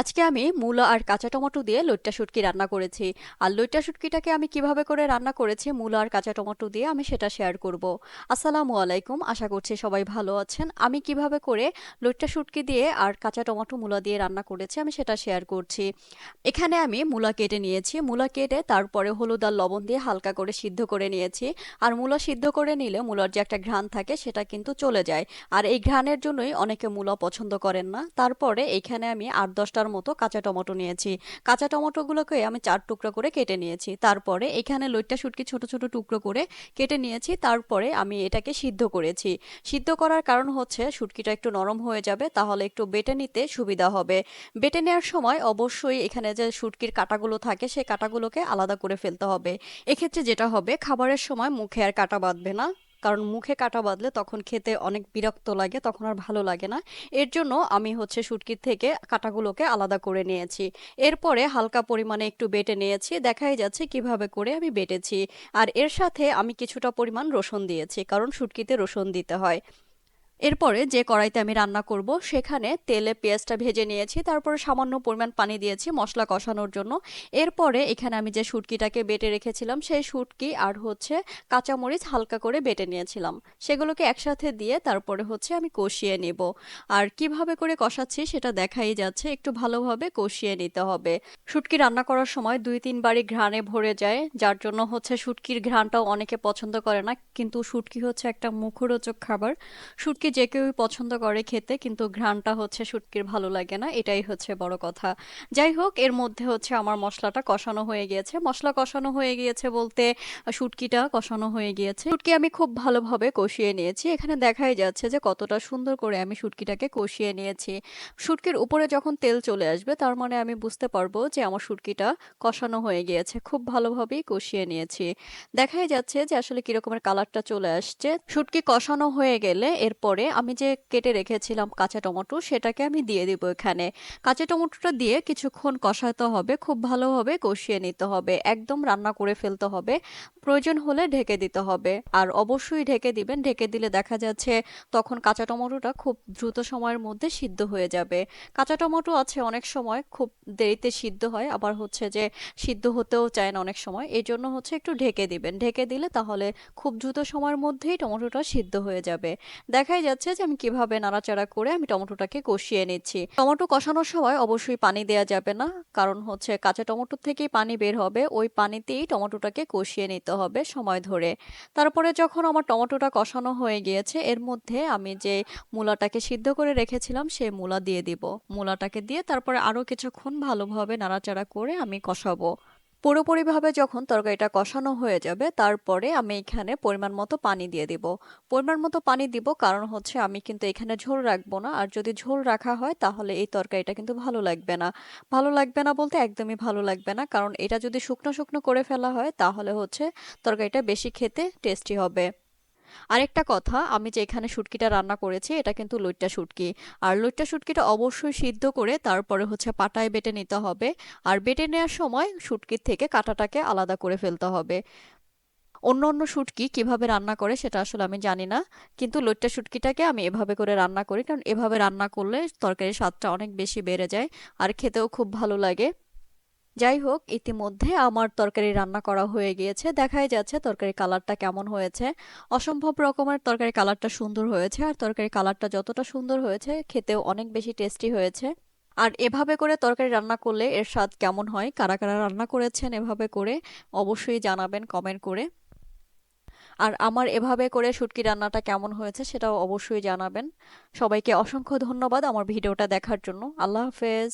আজকে আমি মূলা আর কাঁচা টমেটো দিয়ে লইট্টা শুটকি রান্না করেছি। আর লইট্টা শুটকিটাকে আমি কীভাবে করে রান্না করেছি, মূলা আর কাঁচা টমেটো দিয়ে আমি সেটা শেয়ার করব। আসসালামু আলাইকুম, আশা করছি সবাই ভালো আছেন। আমি কীভাবে করে লইট্টা শুটকি দিয়ে আর কাঁচা টমেটো মূলা দিয়ে রান্না করেছি আমি সেটা শেয়ার করছি। এখানে আমি মূলা কেটে নিয়েছি। মূলা কেটে তারপরে হলুদ আর লবণ দিয়ে হালকা করে সিদ্ধ করে নিয়েছি। আর মূলা সিদ্ধ করে নিলে মূলার যে একটা ঘ্রাণ থাকে সেটা কিন্তু চলে যায়। আর এই ঘ্রাণের জন্যই অনেকে মূলা পছন্দ করেন না। তারপরে এখানে আমি আট দশটার মতো কাঁচা টমেটো নিয়েছি। কাঁচা টমেটোগুলোকে আমি চার টুকরো করে কেটে নিয়েছি। তারপরে এখানে লইট্টা শুটকি ছোট ছোট টুকরো করে কেটে নিয়েছি। তারপরে আমি এটাকে সিদ্ধ করেছি। সিদ্ধ করার কারণ হচ্ছে শুটকিটা একটু নরম হয়ে যাবে, তাহলে একটু বেটে নিতে সুবিধা হবে। বেটে নেওয়ার সময় অবশ্যই এখানে যে শুটকির কাটাগুলো থাকে সেই কাটাগুলোকে আলাদা করে ফেলতে হবে। এক্ষেত্রে যেটা হবে, খাবারের সময় মুখে আর কাটা বাঁধবে না। কারণ মুখে কাটা বাঁধলে তখন খেতে অনেক বিরক্ত লাগে, তখন আর ভালো লাগে না। এর জন্য আমি হচ্ছে শুটকির থেকে কাটাগুলোকে আলাদা করে নিয়েছি। এরপরে হালকা পরিমাণে একটু বেটে নিয়েছি, দেখাই যাচ্ছে কীভাবে করে আমি বেটেছি। আর এর সাথে আমি কিছুটা পরিমাণ রসুন দিয়েছি, কারণ শুটকিতে রসুন দিতে হয়। এরপরে যে কড়াইতে আমি রান্না করব, সেখানে তেলে পেঁয়াজটা ভেজে নিয়েছি, তারপরে সামান্য পরিমাণ পানি দিয়েছি মশলা কষানোর জন্য। এরপরে এখানে আমি যে শুটকিটাকে বেটে রেখেছিলাম, সেই শুটকি আর হচ্ছে কাঁচামরিচ হালকা করে বেটে নিয়েছিলাম। সেগুলোকে একসাথে দিয়ে তারপরে হচ্ছে আমি কষিয়ে নেব। আর কীভাবে করে কষাচ্ছি সেটা দেখাই যাচ্ছে, একটু ভালোভাবে কষিয়ে নিতে হবে। শুটকি রান্না করার সময় দুই তিনবারই ঘ্রাণে ভরে যায়, যার জন্য হচ্ছে শুটকির ঘ্রাণটাও অনেকে পছন্দ করে না, কিন্তু শুটকি হচ্ছে একটা মুখরোচক খাবার। শুটকি শুটকি যে কেউই পছন্দ করে খেতে, কিন্তু ঘ্রাণটা হচ্ছে শুটকির ভালো লাগে না, এটাই হচ্ছে বড় কথা। যাই হোক, এর মধ্যে হচ্ছে আমার মশলাটা কষানো হয়ে গিয়েছে। মশলা কষানো হয়ে গিয়েছে বলতে শুটকিটা কষানো হয়ে গিয়েছে। শুটকি আমি খুব ভালোভাবে কষিয়ে নিয়েছি। এখানে দেখাই যাচ্ছে যে কতটা সুন্দর করে আমি শুটকিটাকে কষিয়ে নিয়েছি। শুটকির উপরে যখন তেল চলে আসবে, তার মানে আমি বুঝতে পারব যে আমার শুটকিটা কষানো হয়ে গিয়েছে। খুব ভালোভাবেই কষিয়ে নিয়েছি। দেখাই যাচ্ছে যে আসলে কিরকমের কালারটা চলে আসছে। শুটকি কষানো হয়ে গেলে এরপর পরে আমি যে কেটে রেখেছিলাম কাঁচা টমেটো, সেটাকে আমি দিয়ে দিব এখানে। কাঁচা টমেটোটা দিয়ে কিছুক্ষণ কষাতে হবে, খুব ভালোভাবে কষিয়ে নিতে হবে। একদম রান্না করে ফেলতে হবে। প্রয়োজন হলে ঢেকে দিতে হবে। আর অবশ্যই ঢেকে দিবেন। ঢেকে দিলে দেখা যাচ্ছে তখন কাঁচা টমেটোটা খুব দ্রুত সময়ের মধ্যে সিদ্ধ হয়ে যাবে। কাঁচা টমেটো আছে অনেক সময় খুব দেরিতে সিদ্ধ হয়, আবার হচ্ছে যে সিদ্ধ হতেও চায় না অনেক সময়। এই জন্য হচ্ছে একটু ঢেকে দিবেন। ঢেকে দিলে তাহলে খুব দ্রুত সময়ের মধ্যেই টমেটোটা সিদ্ধ হয়ে যাবে। দেখাই যাচ্ছে যে আমি কীভাবে নাড়াচাড়া করে আমি টমেটোটাকে কষিয়ে নিচ্ছি। টমেটো কষানোর সময় অবশ্যই পানি দেওয়া যাবে না, কারণ হচ্ছে কাঁচা টমেটোর থেকেই পানি বের হবে, ওই পানিতেই টমেটোটাকে কষিয়ে নিতে হবে সময় ধরে। তারপরে যখন আমার টমেটোটা কষানো হয়ে গিয়েছে, এর মধ্যে আমি যে মূলাটাকে সিদ্ধ করে রেখেছিলাম, সেই মূলা দিয়ে দিব। মূলাটাকে দিয়ে তারপরে আরও কিছুক্ষণ ভালোভাবে নাড়াচাড়া করে আমি কষাবো। পুরোপুরিভাবে যখন তরকারিটা কষানো হয়ে যাবে, তারপরে আমি এখানে পরিমাণ মতো পানি দিয়ে দিব। পরিমাণ মতো পানি দিব কারণ হচ্ছে আমি কিন্তু এখানে ঝোল রাখব না। আর যদি ঝোল রাখা হয়, তাহলে এই তরকারিটা কিন্তু ভালো লাগবে না। ভালো লাগবে না বলতে একদমই ভালো লাগবে না কারণ এটা যদি শুকনো শুকনো করে ফেলা হয়, তাহলে হচ্ছে তরকারিটা বেশি খেতে টেস্টি হবে। আরেকটা কথা, আমি যে এখানে শুটকিটা রান্না করেছি, এটা কিন্তু লইট্টা শুটকি। আর লইট্টা শুটকিটা অবশ্যই সিদ্ধ করে তারপরে হচ্ছে পাটায় বেটে নিতে হবে। আর বেটে নেওয়ার সময় শুটকির থেকে কাঁটাটাকে আলাদা করে ফেলতে হবে। অন্য অন্য শুটকি কীভাবে রান্না করে সেটা আসলে আমি জানি না, কিন্তু লইট্টা শুটকিটাকে আমি এভাবে করে রান্না করি, কারণ এভাবে রান্না করলে তরকারির স্বাদটা অনেক বেশি বেড়ে যায়, আর খেতেও খুব ভালো লাগে। যাই হোক, ইতিমধ্যে আমার তরকারি রান্না করা হয়ে গিয়েছে। দেখাই যাচ্ছে তরকারি কালারটা কেমন হয়েছে। অসম্ভব রকমের তরকারি কালারটা সুন্দর হয়েছে আর তরকারি কালারটা যতটা সুন্দর হয়েছে, খেতেও অনেক বেশি টেস্টি হয়েছে। আর এভাবে করে তরকারি রান্না করলে এর স্বাদ কেমন হয়, কারা কারা রান্না করেছেন এভাবে করে অবশ্যই জানাবেন কমেন্ট করে। আর আমার এভাবে করে শুটকি রান্নাটা কেমন হয়েছে সেটাও অবশ্যই জানাবেন। সবাইকে অসংখ্য ধন্যবাদ আমার ভিডিওটা দেখার জন্য। আল্লাহ হাফেজ।